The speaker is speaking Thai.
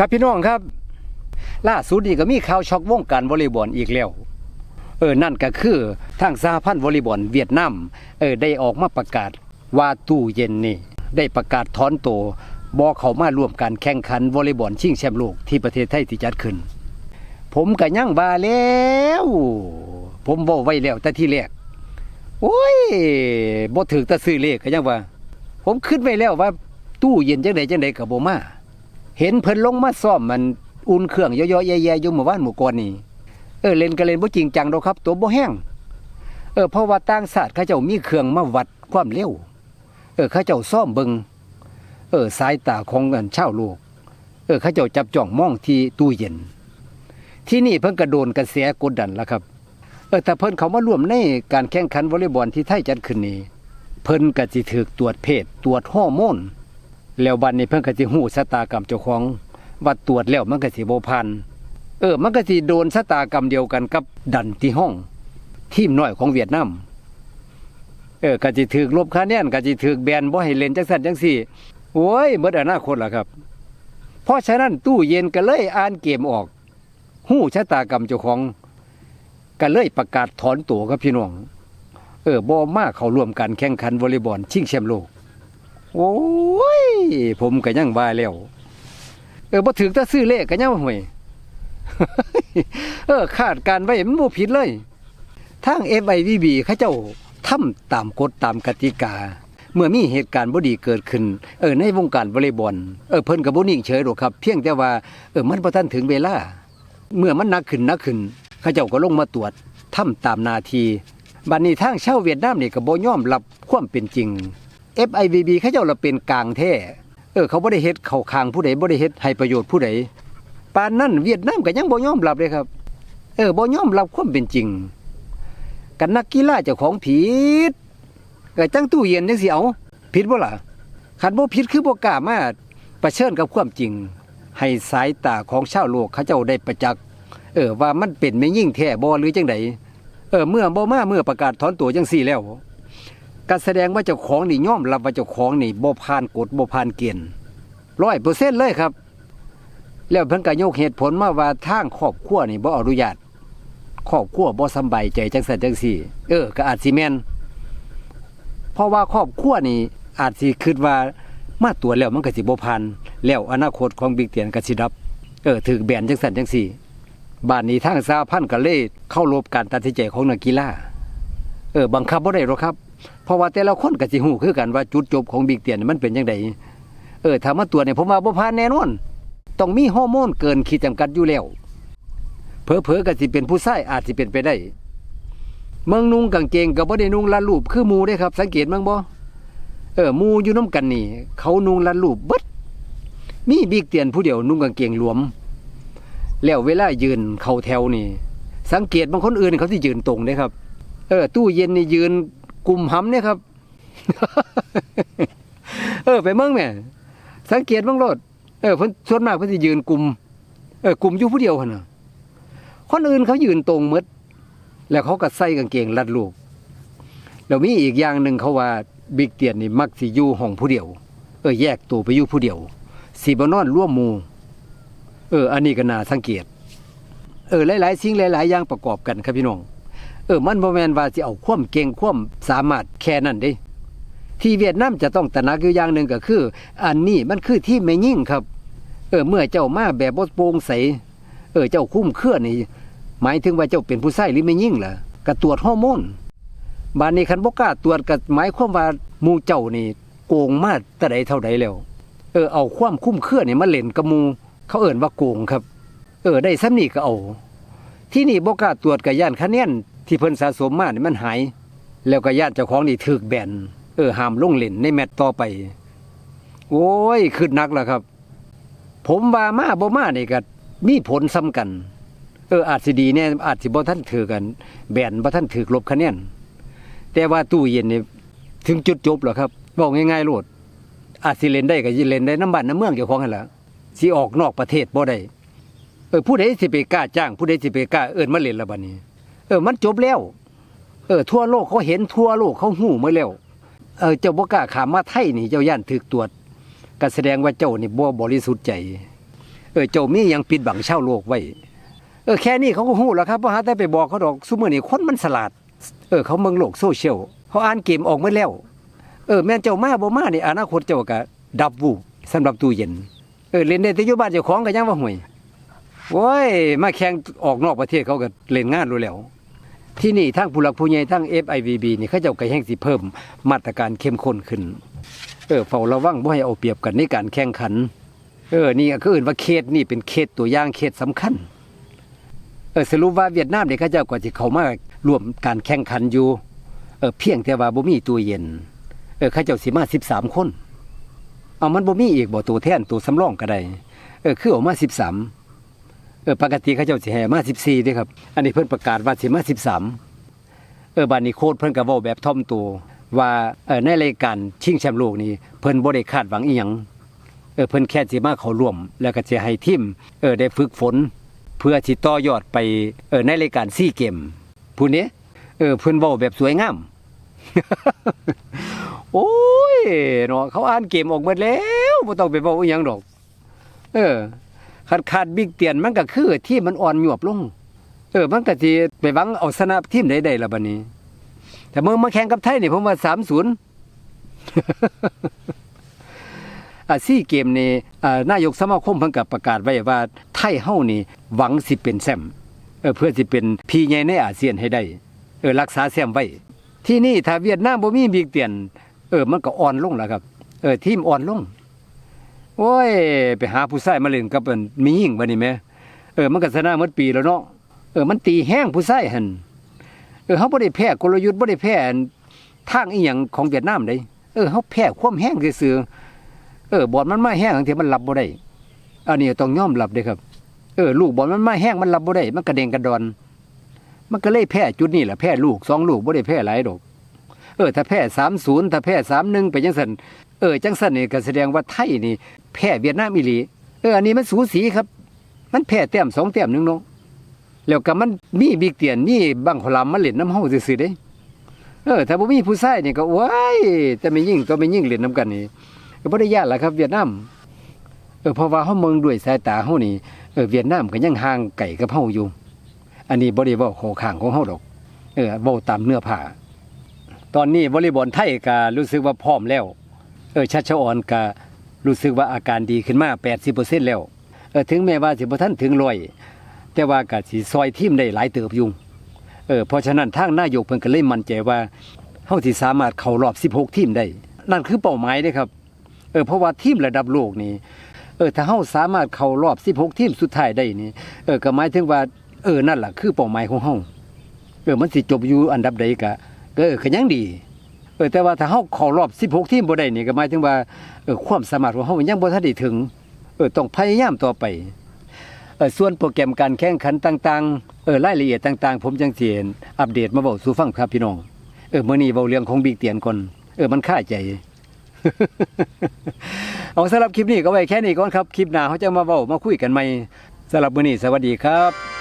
ครับพี่น้องครับ ล่าสุดนี่ก็มีข่าวช็อกวงการวอลเลย์บอลอีกแล้วเออนั่นก็คือทางสหพันธ์วอลเลย์บอลเวียดนามเออได้ออกมาประกาศว่าตู้เย็นนี่ ได้ประกาศถอนตัวบอเขามาร่วมการแข่งขันวอลเลย์บอลชิงแชมป์โลกที่ประเทศไทยที่จัดขึ้น ผมก็ยังบาแล้ว ผมบอกไว้แล้วแต่ที่แรกโอ้ยบ่ถึกแตะซื้อเลขก็ยังว่า ผมคิดไว้แล้วว่า ตู้เย็นจังไดจังไดก็บ่มา เห็นเพิ่นลงมาซ่อมมันอุ่นเครื่องย่อๆแย่ๆอยู่เมื่อวานหมู่ก่อนนี่เออเล่นก็เล่นบ่จริงจังดอกครับ ตัวบ่แห้งเออเพราะว่าต่างชาติเขาเจ้ามีเครื่องมาวัดความเร็วเออเขาเจ้าซ่อมเบิงเออสายตาของกันชาวโลก เออเขาเจ้าจับจ้องมองที่ตู้เย็น ที่นี่เพิ่นกระโดนกระแสกดดันแล้วครับเออแต่เพิ่นเขามาร่วมในการแข่งขันวอลเลย์บอลที่ไทยจัดขึ้นนี้เพิ่นก็สิถูกตรวจเพศตรวจฮอร์โมน แล้วบัดนี้เพิ่นก็สิฮู้ชะตากรรมเจ้าของว่าตรวจแล้วมันก็สิบ่ผ่านเออ มันก็สิโดนชะตากรรมเดียวกันกับดันที่ห้อง ทีมน้อยของเวียดนามเออก็สิถูกลบคะแนนก็สิถูกแบนบ่ให้เล่นจังซั่นจังซี่โอ้ยหมดอนาคตล่ะครับ เพราะฉะนั้นตู้เย็นก็เลยอ่านเกมออกฮู้ชะตากรรมเจ้าของก็เลยประกาศถอนตัวครับพี่น้องเออบ่มาเข้าร่วมการแข่งขันวอลเลย์บอลชิงแชมป์โลก โอ้ย ผมก็ยังว่าแล้ว เออบ่ถึงแต่ซื้อเลขก็ยังห่วยเออคาดการไว้มันบ่ผิดเลยทาง FIVB เขาเจ้าทำตามกฎตามกติกา เมื่อมีเหตุการณ์บ่ดีเกิดขึ้น เออในวงการวอลเลย์บอลเออเพิ่นก็บ่นิ่งเฉยหรอกครับ เพียงแต่ว่าเออมันบ่ทันถึงเวลา เมื่อมันหนักขึ้นหนักขึ้นเขาเจ้าก็ลงมาตรวจทำตามนาทีบัดนี้ทางชาวเวียดนามนี่ก็บ่ยอมรับความเป็นจริง FIVB เขาเจ้าละเป็นกลางแท้เออเขาบ่ได้เฮ็ดเข้าข้างผู้ใดบ่ได้เฮ็ดให้ประโยชน์ผู้ใดปานนั้นเวียดนามก็ยังบ่ยอมรับเลยครับ เออบ่ยอมรับความเป็นจริง กันนักกีฬาเจ้าของผิดก็จังตู้เย็นจังสิเอาผิดบ่ล่ะคันบ่ผิดคือบ่กล้ามาประเชิญกับความจริง ให้สายตาของชาวโลกเขาเจ้าได้ประจักษ์เออว่ามันเป็นไม่ยิ่งแท้บ่หรือจังไดเออเมื่อบ่มาเมื่อประกาศถอนตัวจังซี่แล้ว ก็แสดงว่าเจ้าของนี่ย่อมรับว่าเจ้าของนี่บ่ผ่านกฎบ่ผ่านเกณฑ์100%เลยครับ แล้วเพิ่นก็ยกเหตุผลมาว่าทางครอบครัวนี่บ่อนุญาตครอบครัวบ่สบายใจจังซั่นจังซี่ เออก็อาจสิแม่นเพราะว่าครอบครัวนี่อาจสิคิดว่ามาตรวแล้วมันก็สิบ่ผ่านแล้วอนาคตของบิ๊กเตียนก็สิดับ เออถูกแบนจังซั่นจังซี่บ้านนี้ทางสาพันธ์ก็เลยเข้ารบการตัดสินใจของนักกีฬาเออบังคับบ่ได้หรอกครับ เพราะว่าแต่ละคนก็สิฮู้คือกันว่าจุดจบของบิ๊กเตียนมันเป็นจังไดเออถ้ามาตรวจเนี่ยผมว่าบ่ผ่านแน่นอน ต้องมีฮอร์โมนเกินขีดจำกัดอยู่แล้วเผลอๆก็สิเป็นผู้ชายอาจสิเป็นไปได้ เมืองนุ่งกางเกงก็บ่ได้นุ่งลัดรูปคือหมู่เด้ครับ สังเกตมั้งบ่เออหมู่อยู่นํกันนี่ เขานุ่งลัดรูปเบิดมีบิ๊กเตียนผู้เดียวนุ่งกางเกงหลวม แล้วเวลายืนเข้าแถวนี่ สังเกตบางคนอื่นเขาที่ยืนตรงเด้ครับ เออตู้เย็นนี่ยืน กลุ่มหำเนี่ยครับ เออ ไปเมืองแม่สังเกตบางรถเออเพิ่นส่วนมากเพิ่นสิยืนกลุ่มเออกลุ่มอยู่ผู้เดียวหั่นน่ะคนอื่นเขายืนตรงหมดแล้วเขาก็ใส่กางเกงรัดรูปแล้วมีอีกอย่างหนึ่งเขาว่าบิ๊กเตียนนี่มักสิอยู่ห้องผู้เดียว เออแยกตัวไปอยู่ผู้เดียวสิบ่นอนร่วมหมู่เออ อันนี้ก็น่าสังเกต เออหลายๆสิ่งหลาย ๆ อย่างประกอบกันครับพี่น้อง เออมันบ่แม่นว่าสิเอาความเก่งความสามารถแค่นั้นเด้ที่เวียดนามจะต้องตระหนักอยู่อย่างหนึ่งก็คือ อันนี้มันคือที่ไม่ยิ่งครับ เออเมื่อเจ้ามาแบบบ่โปร่งใสเออเจ้าคุ้มเครือนี่หมายถึงว่าเจ้าเป็นผู้ชายหรือไม่ยิ่งล่ะก็ตรวจฮอร์โมนบานนี้คันบ่กล้าตรวจก็หมายความว่าหมู่เจ้านี่โกงมาแต่ใดเท่าใดแล้ว เออเอาความคุ้มเครือนี่มาเล่นกับหมู่เขาเอิ่นว่าโกงครับ เออได้ซ้ำนี่ก็เอา ที่นี่บ่กล้าตรวจกับย่านคะแนน ที่เพิ่นสะสมมานี่มันหาย แล้วก็ย่านเจ้าของนี่ถูกแบนเออห้ามลงเล่นในแมตช์ต่อไป โอ้ยขึ้นหนักแล้วครับ ผมว่ามาบ่มานี่ก็มีผลซ้ำกัน เอออาจสิดีเนี่ยอาจสิบ่ทันถือกัน แบนบ่ทันถือลบคะแนนแต่ว่าตู้เย็นนี่ถึงจุดจบแล้วครับบอกง่ายๆโลดอาจสิเล่นได้ก็สิเล่นได้น้ำบ้านน้ำเมืองเจ้าของหั่นล่ะสิออกนอกประเทศบ่ได้เออผู้ใดสิไปกล้าจ้างผู้ใดสิไปกล้าเอิ้นมาเล่นละบัดนี้ เออ มันจบแล้ว เออ ทั่วโลกเขาเห็นทั่วโลกเขาหู้มาแล้ว เออ เจ้าบ่กล้าขามมาไทยนี่เจ้าย่านถูกตรวจก็แสดงว่าเจ้านี่บ่บริสุทธิ์ใจ เออ เจ้ามียังปิดบังชาวโลกไว้ เออ แค่นี้เขาก็ฮู้แล้วครับบ่หาแต่ไปบอกเขาดอกซุมื้อนี้คนมันสลาด เออ เขาเมืองโลกโซเชียล เขาอ่านเกมออกมาแล้ว เออ แม่นเจ้ามาบ่มานี่อนาคตเจ้าก็ดับวูบสำหรับตู้เย็น เออ เล่นได้แต่อยู่บ้านเจ้าของก็ยังว่าห่วยโว้ย มาแข่งออกนอกประเทศเขาก็เล่นงานรู้แล้ว ที่นี่ทั้งผู้หลักผู้ใหญ่ทั้ง FIVB นี่เขาเจ้าก็แห่งสิเพิ่มมาตรการเข้มข้นขึ้น เออเฝ้าระวังบ่ให้เอาเปรียบกันในการแข่งขัน เออ นี่ก็คืออื่นว่าเคสนี่เป็นเคสตัวอย่างเคสสำคัญ เออสรุปว่าเวียดนามนี่เขาเจ้าก็สิเข้ามาร่วมการแข่งขันอยู่ เออเพียงแต่ว่าบ่มีตัวเย็น เออเขาเจ้าสิมา13 คน เอามันบ่มีอีกบ่ตัวแทนตัวสำรองก็ได้ เออคือออกมา13 เออปกติเขาเจ้าสิให้มา14เด้ครับ อันนี้เพิ่นประกาศว่าสิมา13เออบัดนี้โค้ดเพิ่นก็เว้าแบบท่อมตัวว่าเออในรายการชิงแชมป์โลกนี้เพิ่นบ่ได้คาดหวังอีหยังเออเพิ่นแค่สิมาเข้าร่วม แล้วก็จะให้ทีมเออได้ฝึกฝน เพื่อสิต่อยอดไปเออในรายการซีเกมผู้นี้เออเพิ่นเว้าแบบสวยงาม โอ้ยเนาะเขาอ่านเกมออกหมดแล้วบ่ต้องไปเว้าอีหยังดอก เออ ขาดขาดบิ๊กเตียนมันก็คือที่มันอ่อนหยวบลง เออมันก็สิไปหวังเอาชนะทีมใดๆล่ะบัดนี้ แต่เมื่อมาแข่งกับไทยนี่ผมว่า3-0อาซีเกมนี่อ่านายกสมาคมเพิ่นก็ประกาศไว้ว่าไทยเฮานี่หวังสิเป็นแชมเออเพื่อสิเป็นพี่ใหญ่ในอาเซียนให้ได้ เออรักษาแชมไว้ ที่นี่ถ้าเวียดนามบ่มีบิ๊กเตียน เออมันก็อ่อนลงแล้วครับ เออทีมอ่อนลง โอ้ย ไปหาผู้ชายมาเล่นกับเอิ้นมีหญิงบัดนี้แหมเออมันก็ชนะหมดปีแล้วเนาะเออมันตีแห้งผู้ชายหั่นเออเฮาบ่ได้แพ้กลยุทธ์บ่ได้แพ้ทางอีหยังของเวียดนามเด้เออเฮาแพ้ความแห้งซื่อเออบอลมันมาแห้งบางทีมันรับบ่ได้อันนี้ต้องยอมรับเด้ครับเออลูกบอลมันมาแห้งมันรับบ่ได้มันกระเด้งกระดอน มันก็เลยแพ้จุดนี้แหละแพ้ลูกสองลูกบ่ได้แพ้หลายดอกเออถ้าแพ้3-0ถ้าแพ้3-1ไปจังซั่นเออจังซั่นนี่ก็แสดงว่าไทยนี่ แพ้เวียดนามอีหลี เอออันนี้มันสูสีครับ มันแพ้แต้มสองแต้มหนึ่งเนาะแล้วก็มันมีบิ๊กเตียนมีบังขลามมาเล่นน้ำเฮาซื่อๆเด้ เออ ถ้าบ่มีผู้ชายนี่ก็ว้ายแต่ไม่ยิ่งตัวไม่ยิ่งเล่นนํกันนี่ก็บ่ได้ยากล่ะครับ เวียดนามเออเพราะว่าเฮาเมืองด้วยสายตาเฮานี่เออเวียดนามก็ยังห่างไกลกับเฮาอยู่ อันนี้บ่ได้เว้าขอข้างของเฮาดอก เออเว้าตามเนื้อผ้าตอนนี้วอลเลย์บอลไทยก็รู้สึกว่าพร้อมแล้ว เออชัชออนก็ รู้สึกว่าอาการดีขึ้นมา 80%แล้วเออถึงแม้ว่าสิบ่ทันถึงร้อยแต่ว่าก็สิซอยทีมได้หลายเติบอยู่เออเพราะฉะนั้นทางนายกเพิ่นก็เลยมั่นใจว่าเฮาสิสามารถเข้ารอบ 16 ทีมได้ นั่นคือเป้าหมายเด้ครับเออเพราะว่าทีมระดับโลกนี่เออถ้าเฮาสามารถเข้ารอบ 16 ทีมสุดท้ายได้นี่เออก็หมายถึงว่าเออนั่นล่ะคือเป้าหมายของเฮาเออมันสิจบอยู่อันดับใดก็ก็เออก็ยังดี เออแต่ว่าถ้าเฮาเข้ารอบ 16 ทีมบ่ได้นี่ก็หมายถึงว่าเออความสามารถของเฮายังบ่ทันได้ถึงเออต้องพยายามต่อไปเออส่วนโปรแกรมการแข่งขันต่างๆเออรายละเอียดต่างๆ ผมจังสิอัปเดตมาเว้าสู่ฟังครับพี่น้องเออมื้อนี้เว้าเรื่องของบิ๊กเตียนก่อนเออมันค่าใจเอาสำหรับคลิปนี้ก็ไว้แค่นี้ก่อนครับ คลิปหน้าเขาจะมาเว้ามาคุยกันใหม่สำหรับมื้อนี้สวัสดีครับ